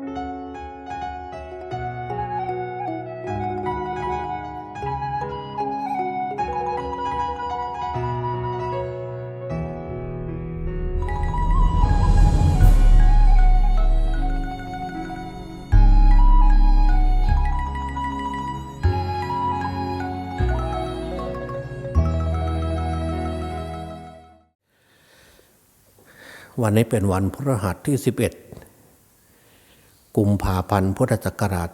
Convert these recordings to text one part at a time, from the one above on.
วันนี้เป็นวันพฤหัสที่ 11 กุมภาพันธ์พุทธศักราช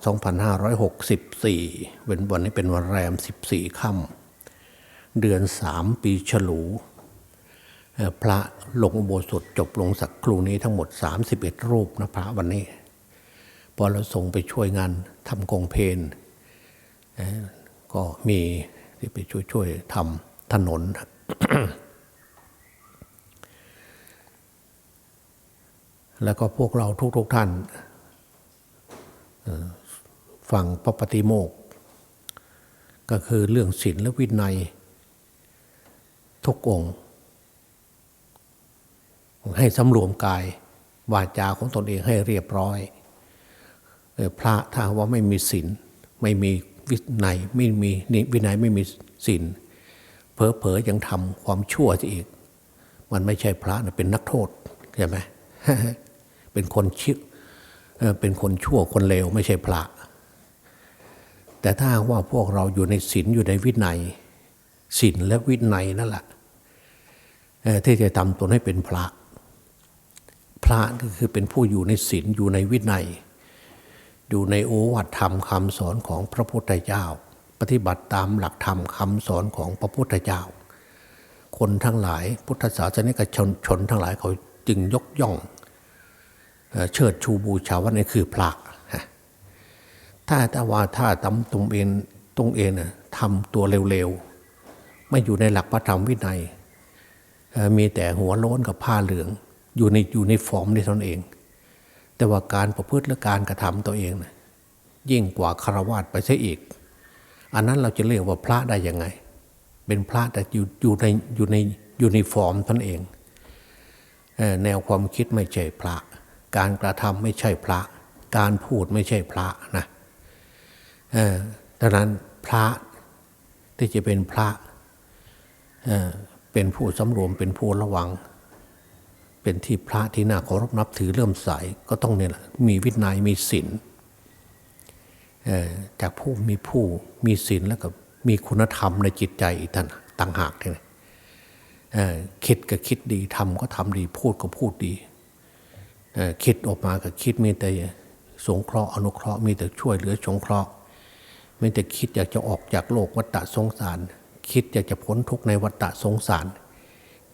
2564 เป็นวันนี้เป็นวันแรม 14 ค่ำเดือน 3 ปีฉลู พระลงอุโบสถจบลงสักครู่นี้ทั้งหมด 31 รูปนะพระวันนี้ พอเราส่งไปช่วยงานทำกองเพนก็มีที่ไปช่วยช่วยทำถนน แล้วก็พวกเราทุกๆทท่าน ฟังพระปฏิโมกข์ก็คือเรื่องศีลและวินัย ทุกองค์ ให้สำรวมกายวาจาของตนเองให้เรียบร้อย พระถ้าว่าไม่มีศีลไม่มีวินัยไม่มีวินัยไม่มีศีลเผลอๆยังทำความชั่วอีก มันไม่ใช่พระนะเป็นนักโทษใช่ไหมเป็นคนชิ เป็นคนชั่วคนเลวไม่ใช่พระ แต่ถ้าว่าพวกเราอยู่ในศีลอยู่ในวินัยศีลและวินัยนั่นแหละเอ่อที่จะทำตนให้เป็นพระ พระก็คือเป็นผู้อยู่ในศีลอยู่ในวินัย อยู่ในโอวัตธรรมคำสอนของพระพุทธเจ้า ปฏิบัติตามหลักธรรมคำสอนของพระพุทธเจ้า คนทั้งหลายพุทธศาสนิกชนชนทั้งหลายเขาจึงยกย่อง เชิดชูบูชาว่านี่คือพระถ้าแต่ว่าถ้าตำตรงเองตรงเองน่ะทำตัวเร็วๆ ไม่อยู่ในหลักพระธรรมวินัย มีแต่หัวโล้นกับผ้าเหลือง อยู่ในอยู่ในฟอร์มในตนเอง แต่ว่าการประพฤติและการกระทำตัวเองนะยิ่งกว่าคารวะไปซะอีก อันนั้นเราจะเรียกว่าพระได้ยังไง เป็นพระแต่อยู่อยู่ในอยู่ในยูนิฟอร์มตนเอง แนวความคิดไม่ใช่พระ การกระทำไม่ใช่พระ การพูดไม่ใช่พระนะเออดังนั้นพระที่จะเป็นพระเออเป็นผู้สำรวมเป็นผู้ระวัง เป็นที่พระที่น่าเคารพนับถือเริ่มใสก็ต้องเนี่ยแหละมีวินัยมีศีลจากผู้มีผู้มีศีลแล้วก็มีคุณธรรมในจิตใจอีกท่านต่างหากเลยคิดก็คิดดีทำก็ทำดีพูดก็พูดดี คิดออกมาก็คิดมีแต่สงเคราะห์อนุเคราะห์มีแต่ช่วยเหลือสงเคราะห์มีแต่คิดอยากจะออกจากโลกวัฏสงสาร คิดอยากจะพ้นทุกข์ในวัฏสงสาร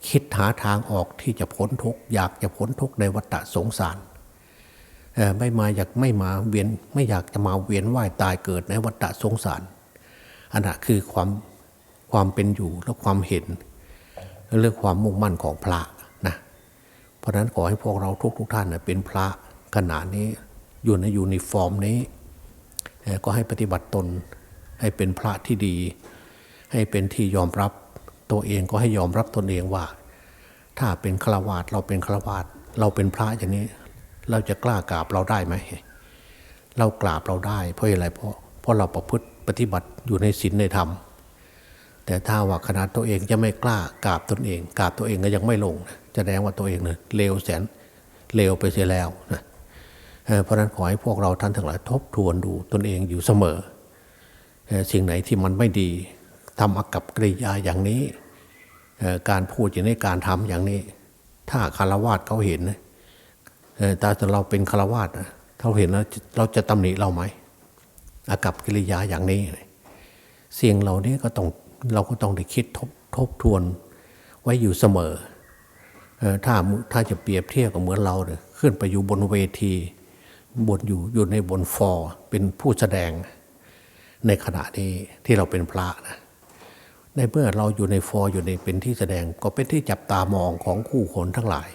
คิดหาทางออกที่จะพ้นทุกข์อยากจะพ้นทุกข์ในวัฏสงสารไม่มาอยากไม่มาเวียนไม่อยากจะมาเวียนว่ายตายเกิดในวัฏสงสารอันนั้นคือความความเป็นอยู่และความเห็นเรื่องความมุ่งมั่นของพระ เพราะนั้นขอให้พวกเราทุกๆทท่านนะเป็นพระขนาดนี้อยู่ในยูนิฟอร์มนี้ ก็ให้ปฏิบัติตนให้เป็นพระที่ดี ให้เป็นที่ยอมรับตัวเองก็ให้ยอมรับตนเองว่า ถ้าเป็นฆราวาสเราเป็นฆราวาสเราเป็นพระอย่างนี้ เราจะกล้ากราบเราได้ไหมเรากราบเราได้เพราะอะไรเพราะเพราะเราประพฤติปฏิบัติอยู่ในศีลในธรรม แต่ถ้าว่าขนาดตัวเองจะไม่กล้ากราบตนเองกราบตัวเองก็ยังไม่ลงนะแสดงว่าตัวเองเนี่ยเลวแสนเลวไปเสียแล้วนะเพราะนั้นขอให้พวกเราท่านทั้งหลายทบทวนดูตนเองอยู่เสมอ สิ่งไหนที่มันไม่ดีทำอากับกริยาอย่างนี้ การพูดอย่างนี้การทำอย่างนี้ ถ้าคารวาสเขาเห็นนะแต่เราเป็นคารวาสเขาเห็นแล้วเราจะตำหนิเราไหมอากับกิริยาอย่างนี้เสียงเหล่านี้ก็ต้อง เราก็ต้องได้คิดทบทบทวนไว้อยู่เสมอถ้าถ้าจะเปรียบเทียบกับเหมือนเราเนี่ยขึ้นไปอยู่บนเวทีบนอยู่อยู่ในบนฟอร์เป็นผู้แสดงในขณะนี้ที่เราเป็นพระนะในเมื่อเราอยู่ในฟอร์อยู่ในเป็นที่แสดงก็เป็นที่จับตามองของคู่คนทั้งหลาย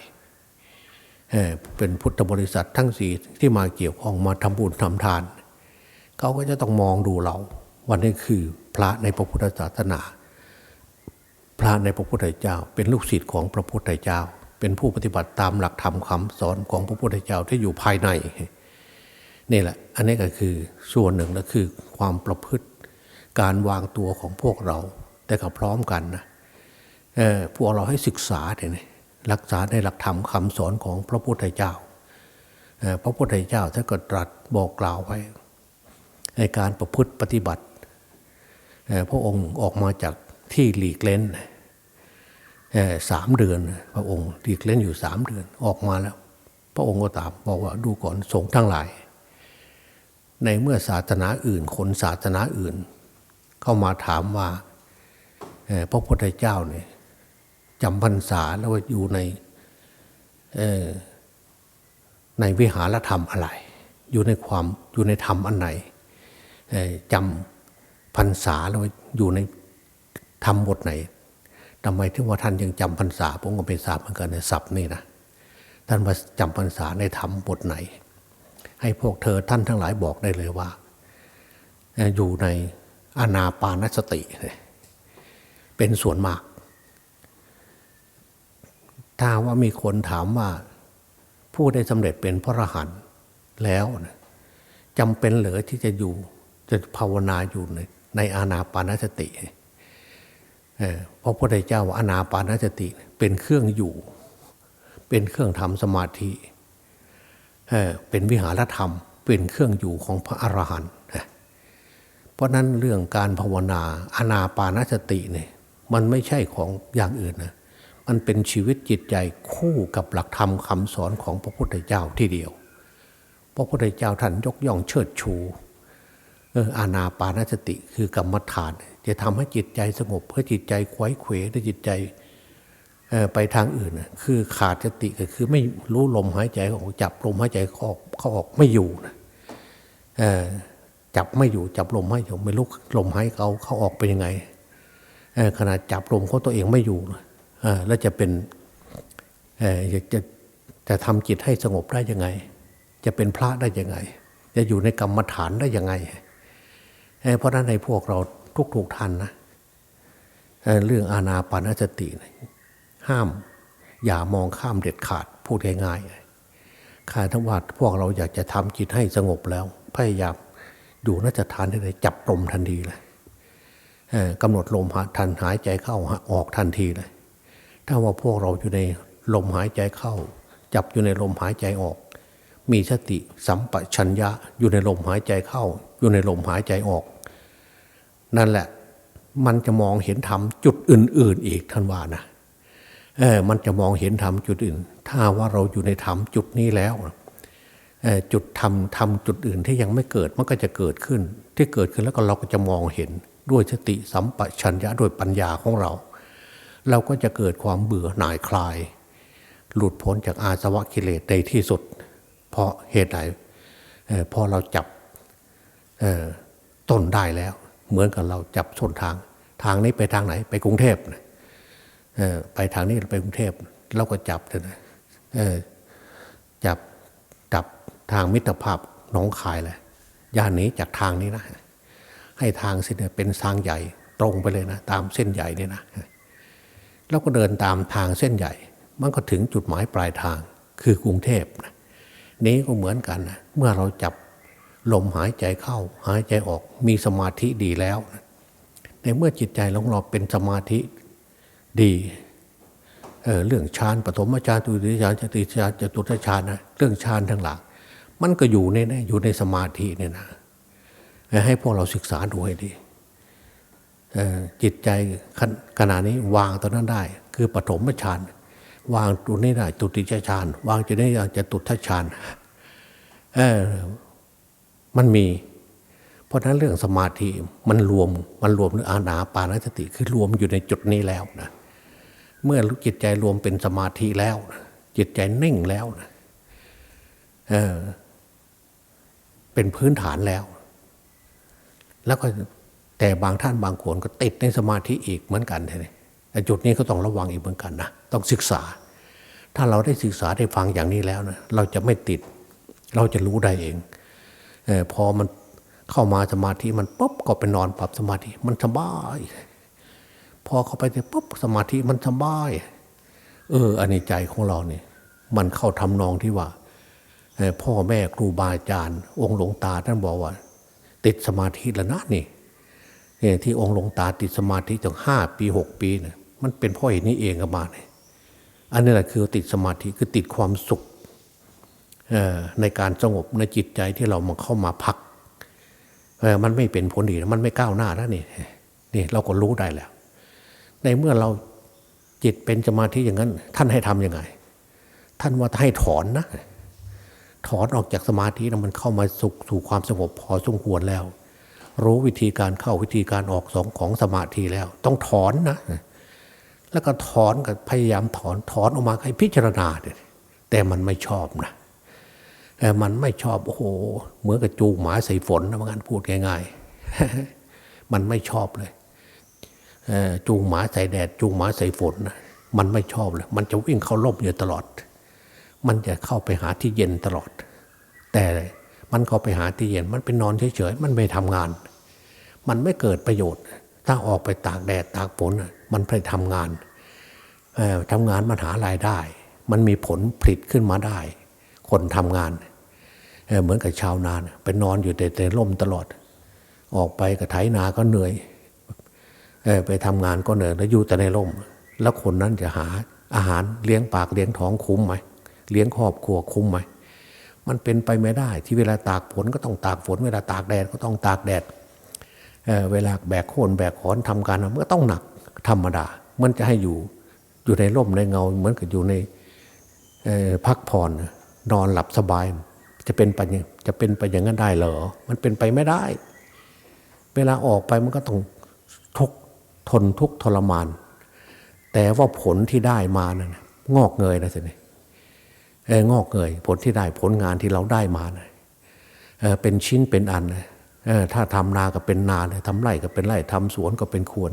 เออเป็นพุทธบริษัททั้งสี่ที่มาเกี่ยวข้องมาทำบุญทำทาน เขาก็จะต้องมองดูเรา วันนี้คือพระในพระพุทธศาสนา พระในพระพุทธเจ้า เป็นลูกศิษย์ของพระพุทธเจ้า เป็นผู้ปฏิบัติตามหลักธรรมคำสอนของพระพุทธเจ้าที่อยู่ภายในนี่แหละ อันนี้ก็คือส่วนหนึ่งก็คือความประพฤติการวางตัวของพวกเรา แต่ก็พร้อมกันนะพวกเราให้ศึกษาเนี่ยรักษาในหลักธรรมคำสอนของพระพุทธเจ้าพระพุทธเจ้าถ้าเกิดตรัสบอกกล่าวไว้ในการประพฤติปฏิบัติ พระองค์ออกมาจากที่หลีกเล้นสามเดือน พระองค์หลีกเล้นอยู่สามเดือนออกมาแล้ว พระองค์ก็ตามบอกว่าดูก่อนสงฆ์ทั้งหลาย ในเมื่อศาสนาอื่นคนศาสนาอื่น เข้ามาถามว่าพระพุทธเจ้าเนี่ยจำพรรษาแล้วว่าอยู่ในในวิหารธรรมอะไร อยู่ในความอยู่ในธรรมอันไหนจำ พรรษาแล้วว่าอยู่ในธรรมบทไหนทำไมถึงว่าท่านยังจำพรรษาผมก็ไม่ทราบเหมือนกันในศัพท์นี่นะท่านมาจำพรรษาในธรรมบทไหน ให้พวกเธอท่านทั้งหลายบอกได้เลยว่า อยู่ในอานาปานสติ เป็นส่วนมาก ถ้าว่ามีคนถามว่าผู้ได้สำเร็จเป็นพระอรหันต์แล้วจำเป็นเหรือที่จะอยู่จะภาวนาอยู่ใน ในอานาปานสติเพราะพระพุทธเจ้าว่าอานาปานสติ เป็นเครื่องอยู่ เป็นเครื่องทำสมาธิเป็นวิหารธรรม เป็นเครื่องอยู่ของพระอรหันต์เพราะนั้นเรื่องการภาวนาอานาปานสติเนี่ยมันไม่ใช่ของอย่างอื่นนะมันเป็นชีวิตจิตใจคู่กับหลักธรรมคำสอนของพระพุทธเจ้าที่เดียว พระพุทธเจ้าท่านยกย่องเชิดชู อาณาปานสติคือกรรมฐาน จะทำให้จิตใจสงบเพื่อจิตใจควยเขวและจิตใจไปทางอื่นนะคือขาดสติก็คือไม่รู้ลมหายใจเขาออกจับลมหายใจเขาออกเขาออกไม่อยู่นะจับไม่อยู่จับลมไม่อยู่ไม่รู้ลมหายเขาเขาออกเป็นยังไงขนาดจับลมเขาตัวเองไม่อยู่แล้วจะเป็นจะจะทำจิตให้สงบได้ยังไง จะเป็นพระได้ยังไง จะอยู่ในกรรมฐานได้ยังไง เพราะนั้นในพวกเราทุกๆท่านนะเเรื่องอาณาปานสตินะห้าม อย่ามองข้ามเด็ดขาดพูดง่ายๆข้าทั้งว่าพวกเราอยากจะทำจิตให้สงบแล้ว พยายามอยู่นัจฐานได้จับลมทันทีเลยเอ่อกำหนดลมหาทันหายใจเข้าออกทันทีเลย ถ้าว่าพวกเราอยู่ในลมหายใจเข้า จับอยู่ในลมหายใจออก มีสติสัมปชัญญะอยู่ในลมหายใจเข้า อยู่ในลมหายใจออก นั่นแหละ มันจะมองเห็นธรรมจุดอื่น ๆ อีกท่านว่านะเออมันจะมองเห็นธรรมจุดอื่น ถ้าว่าเราอยู่ในธรรมจุดนี้แล้วจุดธรรมธรรมจุดอื่นที่ยังไม่เกิดมันก็จะเกิดขึ้น ที่เกิดขึ้นแล้วก็เราก็จะมองเห็นด้วยสติสัมปชัญญะด้วยปัญญาของเรา เราก็จะเกิดความเบื่อหน่ายคลาย หลุดพ้นจากอาสวะกิเลสในที่สุด เพราะเหตุไหนเอ่อพอเราจับ ต้นได้แล้ว เหมือนกับเราจับส้นทาง ทางนี้ไปทางไหน ไปกรุงเทพนะเออไปทางนี้ไปกรุงเทพเราก็จับเลยนะจับจับทางมิตรภาพหน้องคายเลยย่าหนีจากทางนี้นะ ให้ทางเส้นเนี่ยเป็นทางใหญ่ตรงไปเลยนะ ตามเส้นใหญ่เนี่ยนะเราก็เดินตามทางเส้นใหญ่ มันก็ถึงจุดหมายปลายทางคือกรุงเทพนะนี้ก็เหมือนกันนะเมื่อเราจับ ลมหายใจเข้า หายใจออกมีสมาธิดีแล้ว ในเมื่อจิตใจของเราเป็นสมาธิดีเออเรื่องฌานปฐมฌานตุติฌานจตุฌานจตุตฌานนะเรื่องฌานทั้งหลังมันก็อยู่ในนะอยู่ในสมาธิเนี่ยนะให้พวกเราศึกษาดูให้ดีจิตใจขณะนี้วางตอนนั้นได้ คือปฐมฌานวางตัวนี้ได้ตุติฌานวางจะได้จะตุทฌานเออ มันมี เพราะนั้นเรื่องสมาธิมันรวมมันรวมหรืออาณาปานสติคือรวมอยู่ในจุดนี้แล้วนะเมื่อจิตใจรวมเป็นสมาธิแล้วนะจิตใจนิ่งแล้วนะเออเป็นพื้นฐานแล้ว แล้วก็แต่บางท่านบางคนก็ติดในสมาธิอีกเหมือนกันเลยแต่จุดนี้ก็ต้องระวังอีกเหมือนกันนะต้องศึกษา ถ้าเราได้ศึกษาได้ฟังอย่างนี้แล้วนะเราจะไม่ติด เราจะรู้ได้เอง พอมันเข้ามาสมาธิมันปุ๊บก็ไปนอนปรับสมาธิมันสบาย พอเข้าไปปุ๊บสมาธิมันสบาย เอออันนี้ใจของเราเนี่ย มันเข้าทำนองที่ว่าพ่อแม่ครูบาอาจารย์ องค์หลวงตาท่านบอกว่า ติดสมาธิแล้วนะนี่เนี่ยที่องค์หลวงตาติดสมาธิถึงห้าปีหกปีเนี่ยมันเป็นพ่อเหตุนี้เองกับมาเนี่ยอันนี้แหละคือติดสมาธิคือติดความสุข ในการสงบในจิตใจที่เรามาเข้ามาพักมันไม่เป็นผลดีมันไม่ก้าวหน้าแล้วนี่นี่เราก็รู้ได้แล้ว ในเมื่อเราจิตเป็นสมาธิอย่างนั้น ท่านให้ทำยังไง ท่านว่าให้ถอนนะ ถอนออกจากสมาธินะมันเข้ามาสุขสู่ความสงบพอสมควรแล้ว รู้วิธีการเข้าวิธีการออกสองของสมาธิแล้ว ต้องถอนนะ แล้วก็ถอนกับพยายามถอนถอนออกมาให้พิจารณาแต่มันไม่ชอบนะ มันไม่ชอบโอ้โหเหมือนกับจูงหมาใส่ฝนนะมันกันพูดง่ายๆ มันไม่ชอบเลยจูงหมาใส่แดด จูงหมาใส่ฝนนะมันไม่ชอบเลย มันจะวิ่งเข้าร่มอยู่ตลอด มันจะเข้าไปหาที่เย็นตลอด แต่มันเข้าไปหาที่เย็น มันไปนอนเฉยๆ มันไม่ทำงาน มันไม่เกิดประโยชน์ ถ้าออกไปตากแดดตากฝนนะมันไปทำงานทำงานมันหารายได้ มันมีผลผลิตขึ้นมาได้ คนทำงาน เหมือนกับชาวนานไปนอนอยู่แต่ในร่มตลอด ออกไปกับไถนาก็เหนื่อยอไปทำงานก็เหนื่อยแล้วอยู่แต่ในร่ม แล้วคนนั้นจะหาอาหารเลี้ยงปากเลี้ยงท้องคุ้มไหมเลี้ยงครอบครัวคุ้มไหมมันเป็นไปไม่ได้ ที่เวลาตากฝนก็ต้องตากฝน เวลาตากแดดก็ต้องตากแดดเเวลาแบกโคนแบกขอนทำการมันก็ต้องหนักธรรมดา มันจะให้อยู่อยู่ในร่มในเงาเหมือนกับอยู่ในพักผ่อน นอนหลับสบาย จะเป็นไปจะเป็นไปอย่างนั้นได้เหรอ มันเป็นไปไม่ได้ เวลาออกไปมันก็ต้องทุกข์ทนทุกทรมาน แต่ว่าผลที่ได้มานะั่นน่ะงอกเงยนะสิเนี่ยเอองอกเงยผลที่ได้ผลงานที่เราได้มานะเออเป็นชิ้นเป็นอันเลยเออถ้าทำนาก็เป็นนาเลยทำไร่ก็เป็นไร่ทำสวนก็เป็นควร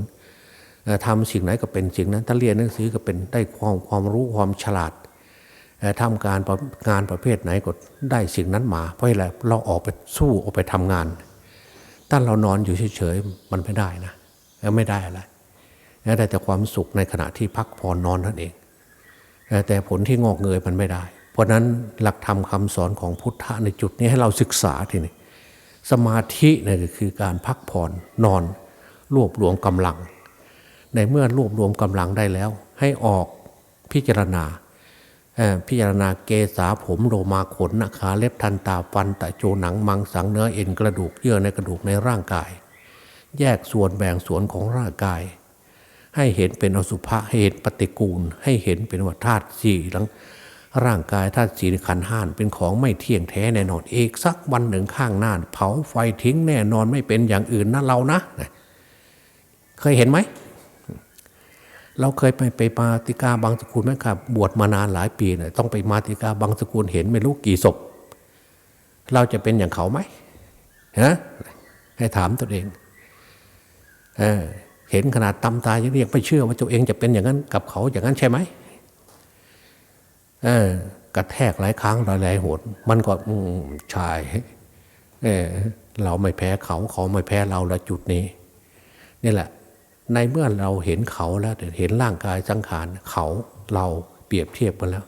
เออทำสิ่งไหนก็เป็นสิ่งนั้น ถ้าเรียนหนังสือก็เป็นได้ความความรู้ความฉลาด ทำการงานประเภทไหนก็ได้สิ่งนั้นมา เพราะอะไรเราออกไปสู้ออกไปทำงานถ้าเรานอนอยู่เฉยๆมันไม่ได้นะเออไม่ได้อะไรได้แต่ความสุขในขณะที่พักผ่อนนอนนั่นเองเออแต่ผลที่งอกเงยมันไม่ได้ เพราะนั้นหลักธรรมคาสอนของพุทธะในจุดนี้ให้เราศึกษาทีนี้สมาธิเนี่ยคือการพักผ่อนนอน รวบรวมกำลัง ในเมื่อรวบรวมกำลังได้แล้ว ให้ออกพิจารณา พิจารณาเกษาผมโลมาขนนาขาเล็บทันตาฟันตะโจหนังมังสังเนื้อเอ็นกระดูกเยื่อในกระดูกในร่างกาย แยกส่วนแบ่งส่วนของร่างกาย ให้เห็นเป็นอสุภะให้เห็นปฏิกูล ให้เห็นเป็นว่าธาตุสี่หลังร่างกายธาตุสี่ขันห้านเป็นของไม่เที่ยงแท้แน่นอนเอกสักวันหนึ่งข้างหน้าเผาไฟทิ้งแน่นอนไม่เป็นอย่างอื่นนะเรานะ เคยเห็นไหม เราเคยไปไปมาติกาบางสกุลไหมครับ บวชมานานหลายปีเนี่ยต้องไปมาติกาบางสกุลเห็นไม่รู้กี่ศพ เราจะเป็นอย่างเขาไหมฮะให้ถามตัวเองเออเห็นขนาดตำตายยังเรียกไม่เชื่อว่าตัวเองจะเป็นอย่างนั้นกับเขาอย่างนั้นใช่ไหมเออกระแทกหลายครั้งหลายหลายหนมันก็อืมใช่เออเราไม่แพ้เขาเขาไม่แพ้เราละจุดนี้นี่แหละ ในเมื่อเราเห็นเขาแล้วเห็นร่างกายสังขารเขาเราเปรียบเทียบกันแล้ว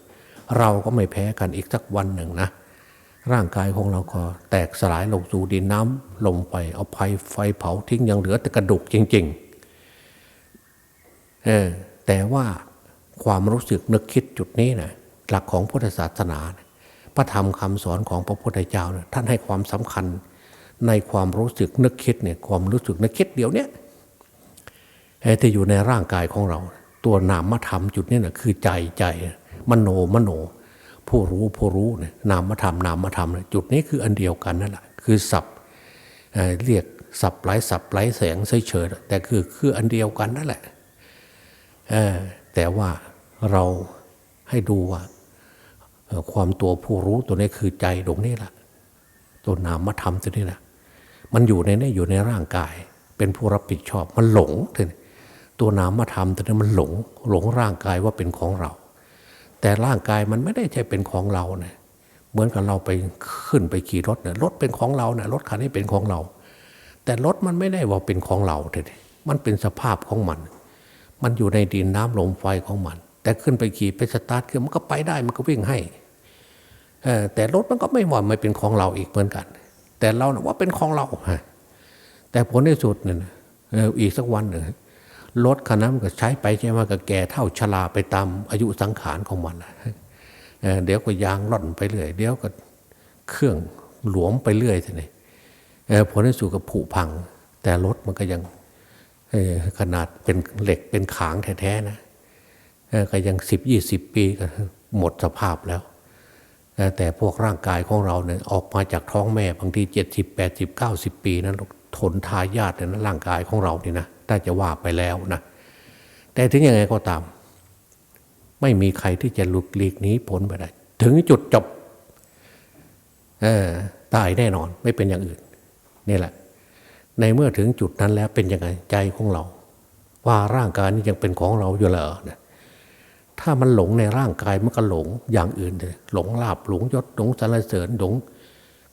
เราก็ไม่แพ้กันอีกสักวันหนึ่งนะ ร่างกายของเราก็แตกสลายลงสู่ดินน้ำลมไปเอาไฟไฟเผาทิ้งยังเหลือแต่กระดูกจริงๆเออแต่ว่าความรู้สึกนึกคิดจุดนี้นะหลักของพุทธศาสนา พระธรรมคำสอนของพระพุทธเจ้านะท่านให้ความสำคัญในความรู้สึกนึกคิดเนี่ยความรู้สึกนึกคิดเดียวเนี้ ที่อยู่ในร่างกายของเรา ตัวนามธรรมจุดนี้นะคือใจใจมโนมโน ผู้รู้ผู้รู้เนี่ยนามธรรมนามธรรมเนี่ยจุดนี้คืออันเดียวกันนั่นแหละคือสับเเรียกสับไร้สับไร้แสงเฉยๆแต่คือคืออันเดียวกันนั่นแหละแต่ว่าเราให้ดูว่าความตัวผู้รู้ตัวนี้คือใจตรงนี้แหละตัวนามธรรมตัวนี้แหละมันอยู่ในนี้อยู่ในร่างกาย เป็นผู้รับผิดชอบมันหลงทีนี้ ตัวนามธรรมตัวนี้มันหลงหลงร่างกายว่าเป็นของเรา แต่ร่างกายมันไม่ได้ใช่เป็นของเราเนะเหมือนกับเราไปขึ้นไปขี่รถเนี่ยรถเป็นของเราเนี่ยรถคันนี้เป็นของเรา แต่รถมันไม่ได้ว่าเป็นของเราทีนี้มันเป็นสภาพของมัน มันอยู่ในดินน้ำลมไฟของมัน แต่ขึ้นไปขี่ไปสตาร์ทคือมันก็ไปได้มันก็วิ่งให้แต่รถมันก็ไม่ว่าไม่เป็นของเราอีกเหมือนกัน แต่เรานะว่าเป็นของเราแต่ผลที่สุดเนี่ยอีกสักวันหนึ่ง รถคันนั้นมันก็ใช้ไปใช้มาก็แก่เท่าชราไปตามอายุสังขารของมันเดี๋ยวก็ยางร่อนไปเรื่อยเดี๋ยวก็เครื่องหลวมไปเรื่อยทีนี้เออผลที่สุดก็ผุพัง แต่รถมันก็ยังขนาดเป็นเหล็กเป็นขางแท้ๆนะก็ยังสิบยี่สิบปีก็หมดสภาพแล้ว แต่พวกร่างกายของเราเนี่ยออกมาจากท้องแม่บางทีเจ็ดสิบแปดสิบเก้าสิบปีนั้นทนทายาทในร่างกายของเรานี่นะ ถ้าจะว่าไปแล้วนะแต่ถึงยังไงก็ตาม ไม่มีใครที่จะหลุดหลีกหนีพ้นไปได้ ถึงจุดจบตายแน่นอนไม่เป็นอย่างอื่นนี่แหละ ในเมื่อถึงจุดนั้นแล้วเป็นยังไงใจของเรา ว่าร่างกายนี้ยังเป็นของเราอยู่เหรอเนี่ยถ้ามันหลงในร่างกายมันก็หลงอย่างอื่นเลยหลงลาบหลงยศหลงสรรเสริญหลง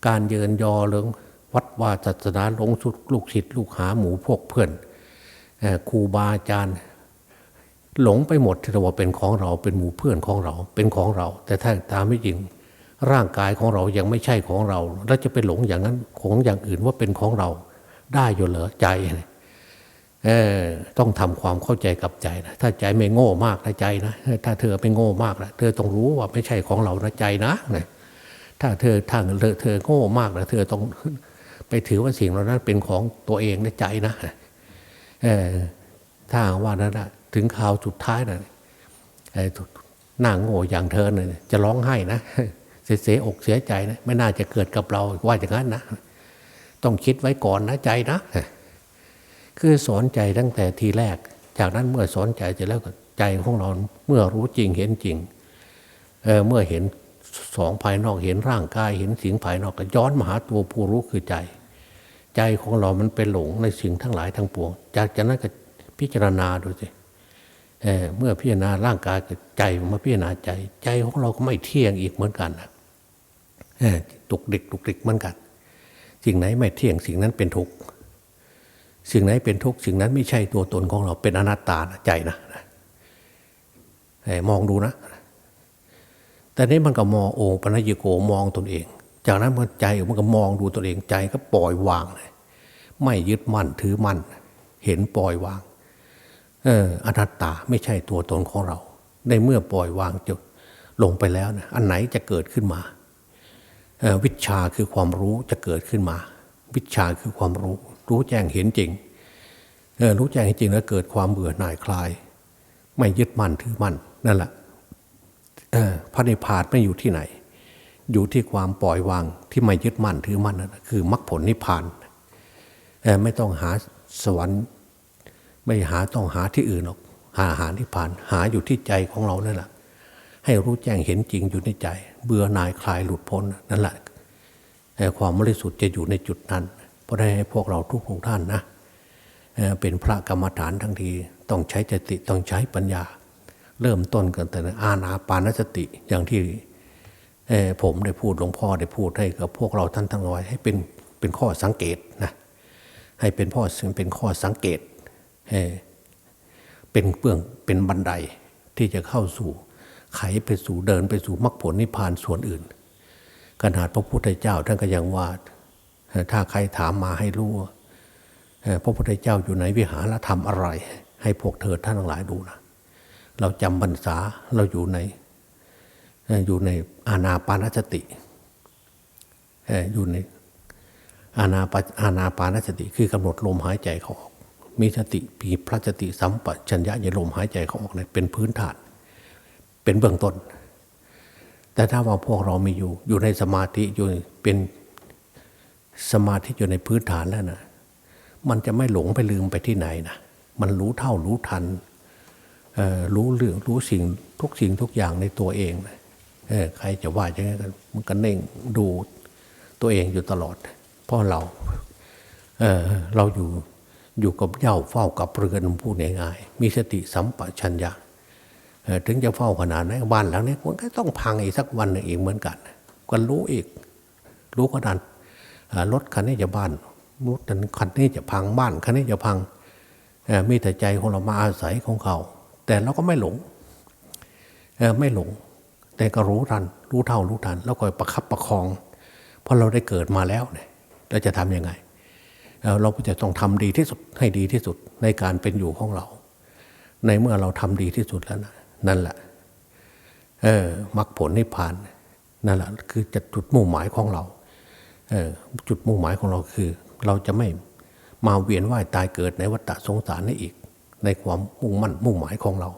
การเยินยอหลงวัดว่าศาสนาหลงสุดลูกศิษย์ลูกหาหมูพวกเพื่อน ครูบาอาจารย์หลงไปหมดที่เราว่าเป็นของเราเป็นหมู่เพื่อนของเราเป็นของเรา แต่ถ้าตามไม่จริง ร่างกายของเรายังไม่ใช่ของเรา แล้วจะไปหลงอย่างนั้นของอย่างอื่นว่าเป็นของเรา ได้อยู่เหรอใจเออต้องทำความเข้าใจกับใจนะถ้าใจไม่โง่มากนะใจนะถ้าเธอไม่โง่มากนะเธอต้องรู้ว่าไม่ใช่ของเรานะใจนะถ้าเธอถ้าเธอเธอโง่มากนะเธอต้องไปถือว่าสิ่งเหล่านั้นเป็นของตัวเองนะใจนะ ถ้าว่านั้นถึงข่าวสุดท้ายนะหน้าโง่อย่างเธอเนี่ยจะร้องไห้นะเสียอกเสียใจนะไม่น่าจะเกิดกับเราว่าอย่างนั้นนะต้องคิดไว้ก่อนนะใจนะ คือสอนใจตั้งแต่ทีแรก จากนั้นเมื่อสอนใจเสร็จแล้วใจของเราเมื่อรู้จริงเห็นจริงเเมื่อเห็นสองภายนอกเห็นร่างกายเห็นสิ่งภายนอกก็ย้อนมาหาตัวผู้รู้คือใจ ใจของเรามันไปหลงในสิ่งทั้งหลายทั้งปวงจากจากนั้นก็พิจารณาดูสิเเมื่อพิจารณาร่างกายกับใจมาพิจารณาใจ ใจของเราก็ไม่เที่ยงอีกเหมือนกันนะตุกดิกตุกดิกเหมือนกัน สิ่งไหนไม่เที่ยงสิ่งนั้นเป็นทุกข์สิ่งไหนเป็นทุกข์สิ่งนั้นไม่ใช่ตัวตนของเราเป็นอนัตตานะใจนะมองดูนะ แต่นี้มันก็มองโอปัญญโกมองตนเอง จากนั้นมันใจมันก็มองดูตัวเองใจก็ปล่อยวางเลย ไม่ยึดมั่นถือมั่น เห็นปล่อยวางเอออนัตตาไม่ใช่ตัวตนของเรา ในเมื่อปล่อยวางจบลงไปแล้วนะอันไหนจะเกิดขึ้นมา วิชาคือความรู้จะเกิดขึ้นมา วิชาคือความรู้ รู้แจ้งเห็นจริงรู้แจ้งเห็นจริงแล้วเกิดความเบื่อหน่ายคลาย ไม่ยึดมั่นถือมั่นนั่นแหละพระนิพพานไม่อยู่ที่ไหน อยู่ที่ความปล่อยวางที่ไม่ยึดมั่นถือมั่นนั่นคือมรรคผลนิพพาน ไม่ต้องหาสวรรค์ ไม่หาต้องหาที่อื่นหรอก หาหานิพพาน หาอยู่ที่ใจของเรานั่นแหละให้รู้แจ้งเห็นจริงอยู่ในใจ เบื่อหน่ายคลายหลุดพ้นนั่นแหละความบริสุทธิ์จะอยู่ในจุดนั้น เพราะได้ให้พวกเราทุกทุกท่านนะเป็นพระกรรมฐานทั้งทีต้องใช้สติต้องใช้ปัญญา เริ่มต้นกันแต่อาณาปานสติอย่างที่ผมได้พูดหลวงพ่อได้พูดให้กับพวกเราท่านทั้งหลายให้เป็นเป็นข้อสังเกตนะ ให้เป็นพ่อเป็นข้อสังเกตเป็นเบื้องเป็นบันไดที่จะเข้าสู่ไขไปสู่เดินไปสู่มรรคผลนิพพานส่วนอื่น ขนาดพระพุทธเจ้าท่านก็ยังว่าถ้าใครถามมาให้รู้พระพุทธเจ้าอยู่ในวิหารธรรมอะไร ให้พวกเธอท่านทั้งหลายดูนะเราจำบรรษาเราอยู่ในอยู่ในอาณาปานสติอยู่ใน อาณาปอาณาปานสติคือกำหนดลมหายใจเขาออก มีสติปีพระสติสัมปชัญญะอย่าลมหายใจเขาออกเนี่ยเป็นพื้นฐาน เป็นเบื้องต้น แต่ถ้าว่าพวกเรามีอยู่ อยู่ในสมาธิอยู่เป็นสมาธิอยู่ในพื้นฐานแล้วนะมันจะไม่หลงไปลืมไปที่ไหนนะมันรู้เท่ารู้ทันรู้เรื่องรู้สิ่งทุกสิ่งทุกอย่างในตัวเองนะใครจะว่าอย่างไงกันมันก็เน่งดูตัวเองอยู่ตลอด ราะเราเเราอยู่อยู่กับเย่าเฝ้ากับเรือนพูดง่ายๆมีสติสัมปชัญญะถึงจะเฝ้าขนาดไหนบ้านหลังนี้มันก็ต้องพังอีกสักวันหนึ่งเองเหมือนกัน ก็รู้อีก รู้ขนาดรถคันนี้จะบ้านรถคันนี้จะพังบ้านคันนี้จะพังมีแต่ใจของเรามาอาศัยของเขา แต่เราก็ไม่หลงไม่หลง แต่ก็รู้ทัน รู้เท่ารู้ทัน แล้วก็ประคับประคอง เพราะเราได้เกิดมาแล้วเนี่ย เราจะทำยังไง เราจะต้องทำดีที่สุดให้ดีที่สุดในการเป็นอยู่ของเรา ในเมื่อเราทำดีที่สุดแล้วนะนั่นแหละเออมรรคผลนิพพานนั่นแหละคือจะจุดมุ่งหมายของเราเออจุดมุ่งหมายของเราคือ เราจะไม่มาเวียนว่ายตายเกิดในวัฏสงสารนี้อีก ในความมุ่งมั่นมุ่งหมายของเรา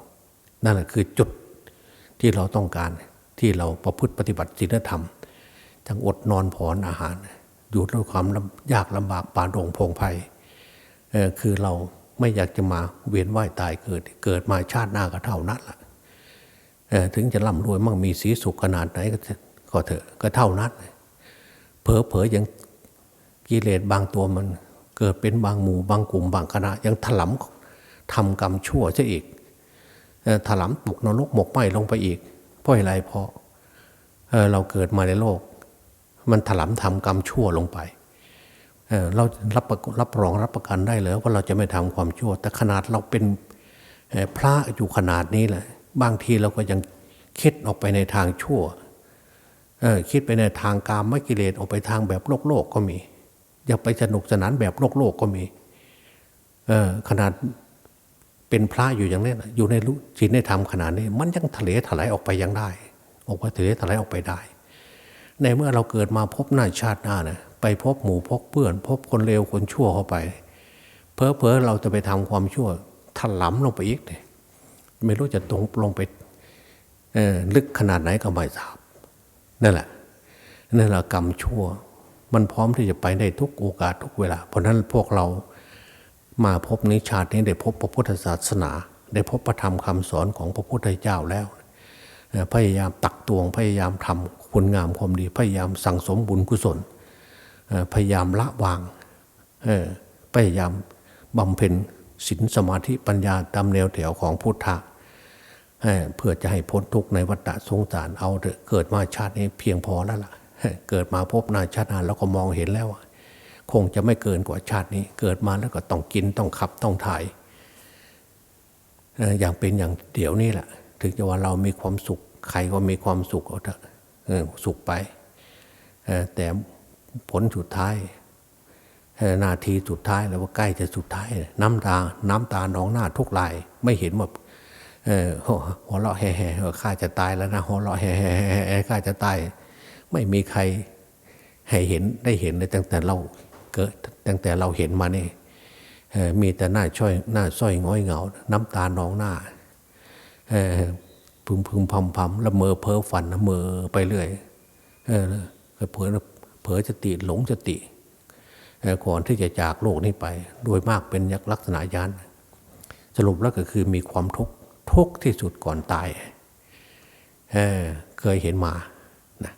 นั่นแหละคือจุดที่เราต้องการที่เราประพฤติปฏิบัติศีลธรรมทั้งอดนอนผ่อนอาหาร อยู่ด้วยความยากลำบากป่าดงพงไพ่คือเราไม่อยากจะมาเวียนว่ายตายเกิด เกิดมาชาติหน้าก็เท่านั้นแหละถึงจะร่ำรวยมั่งมีสีสุขขนาดไหนก็เถอะก็เท่านั้นเผลอเผลอยังกิเลสบางตัวมันเกิดเป็นบางหมู่บางกลุ่มบางคณะ ยังถลำทำกรรมชั่วซะอีกถลำตกนรกหมกไหมลงไปอีก เพราะอะไรเพราะเราเกิดมาในโลก มันถลำทำกรรมชั่วลงไปเเรารับรับรองรับประกันได้เลยว่าเราจะไม่ทำความชั่ว แต่ขนาดเราเป็นพระอยู่ขนาดนี้แหละบางทีเราก็ยังคิดออกไปในทางชั่วคิดไปในทางกามไม่กิเลสออกไปทางแบบโลกโลกก็มี อยากไปสนุกสนานแบบโลกโลกก็มีขนาดเป็นพระอยู่อย่างนี้อยู่ในศีลในธรรมขนาดนี้ มันยังทะเลถลายออกไปยังได้ ออกไปทะเลถลายออกไปได้ ในเมื่อเราเกิดมาพบหน้าชาติหน้านะไปพบหมู่พบเพื่อน พบคนเลวคนชั่วเข้าไป เพอเพอเราจะไปทำความชั่วถลำลงไปอีกเลยไม่รู้จะตรงลงไปลึกขนาดไหนก็ไม่ทราบนั่นแหละนั่นแหละกรรมชั่ว มันพร้อมที่จะไปได้ทุกโอกาสทุกเวลา เพราะนั้นพวกเรามาพบนิชาตินี้ได้พบพระพุทธศาสนา ได้พบพระธรรมคำสอนของพระพุทธเจ้าแล้ว พยายามตักตวงพยายามทำ คุณงามความดี พยายามสั่งสมบุญกุศล พยายามละวาง พยายามบำเพ็ญศีลสมาธิปัญญาตามแนวแถวของพุทธะเพื่อจะให้พ้นทุกข์ในวัฏสงสารเอาเถอะเกิดมาชาตินี้เพียงพอแล้วล่ะ เกิดมาพบนาชาตินานแล้วก็มองเห็นแล้ว คงจะไม่เกินกว่าชาตินี้ เกิดมาแล้วก็ต้องกินต้องขับต้องถ่ายอย่างเป็นอย่างเดี๋ยวนี้แหละ ถึงจะว่าเรามีความสุข ใครก็มีความสุขเอาเถอะ สุขไป แต่ผลสุดท้ายนาทีสุดท้ายแล้วว่าใกล้จะสุดท้าย น้ำตา น้ำตาหนองหน้าทุกลาย ไม่เห็นว่าหัวเราะแห่ๆข้าจะตายแล้วนะหัวเราะแห่ๆข้าจะตาย ไม่มีใครให้เห็นได้เห็นเลยตั้งแต่เราเกิดตั้งแต่เราเห็นมานี่มีแต่หน้าช่อยหน้าส้อยง้อยเหงา น้ำตานองหน้า พึมพึมพำพำละเมอเพ้อฝันละเมอไปเรื่อยเผลอเผลอสติหลงสติก่อนที่จะจากโลกนี้ไป โดยมากเป็นยักษ์ลักษณะยานสรุปแล้วก็คือมีความทุกข์ทุกข์ที่สุดก่อนตายเเคยเห็นมานะ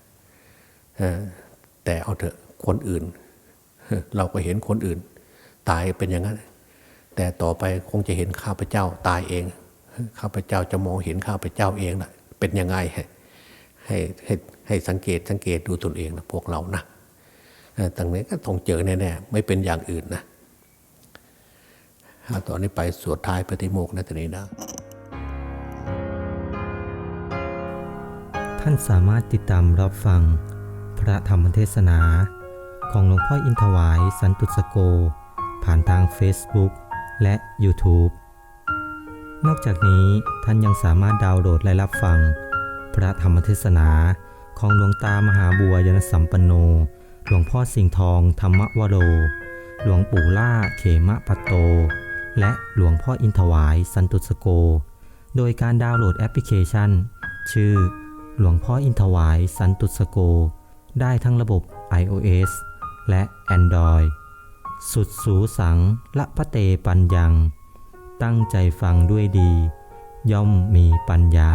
แต่เอาเถอะคนอื่น เราก็เห็นคนอื่น ตายเป็นอย่างนั้น แต่ต่อไปคงจะเห็นข้าพเจ้าตายเอง ข้าพเจ้าจะมองเห็นข้าพเจ้าเองนะเป็นยังไงให้ให้ให้สังเกตสังเกตดูตนเองนะพวกเรานะตรงนี้ก็ต้องเจอแน่ๆไม่เป็นอย่างอื่นนะตอนนี้ไปสวดท้ายปฏิโมกนะตอนนี้นะท่านสามารถติดตามรับฟัง พระธรรมเทศนา ของหลวงพ่ออินทวาย สันตุสโก ผ่านทาง Facebook และ YouTube นอกจากนี้ท่านยังสามารถดาวน์โหลดและรับฟัง พระธรรมเทศนาของหลวงตามหาบัวยนสัมปันโน หลวงพ่อสิงห์ทองธรรมวโร หลวงปู่ล่าเขมะปัตโต และหลวงพ่ออินทวายสันตุสโก โดยการดาวน์โหลดแอปพลิเคชัน ชื่อ หลวงพ่ออินทวายสันตุสโก ได้ทั้งระบบ iOS และ Android สุดสูสังละพะเตปัญญัง ตั้งใจฟังด้วยดี ย่อมมีปัญญา